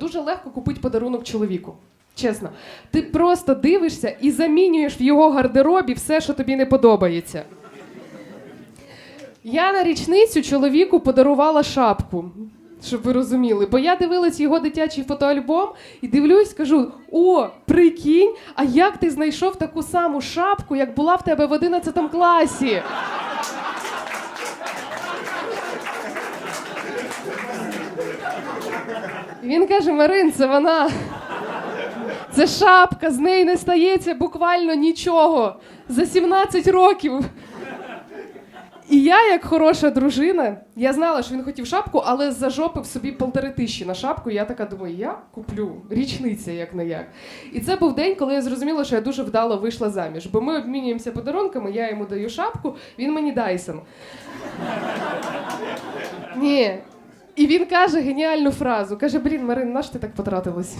Дуже легко купити подарунок чоловіку. Чесно, ти просто дивишся і замінюєш в його гардеробі все, що тобі не подобається. Я на річницю чоловіку подарувала шапку, щоб ви розуміли. Бо я дивилась його дитячий фотоальбом і дивлюсь, кажу: о, прикинь, а як ти знайшов таку саму шапку, як була в тебе в 11 класі? Він каже: Марин, це вона. Це шапка, з неї не стається буквально нічого. За 17 років. І я, як хороша дружина, я знала, що він хотів шапку, але зажопив собі полтори тисячі на шапку. Я така думаю, я куплю річниця, як не як. І це був день, коли я зрозуміла, що я дуже вдало вийшла заміж. Бо ми обмінюємося подарунками, я йому даю шапку, він мені Дайсон. Ні. І він каже геніальну фразу. Каже, блін, Марин, наш ти так потратилась?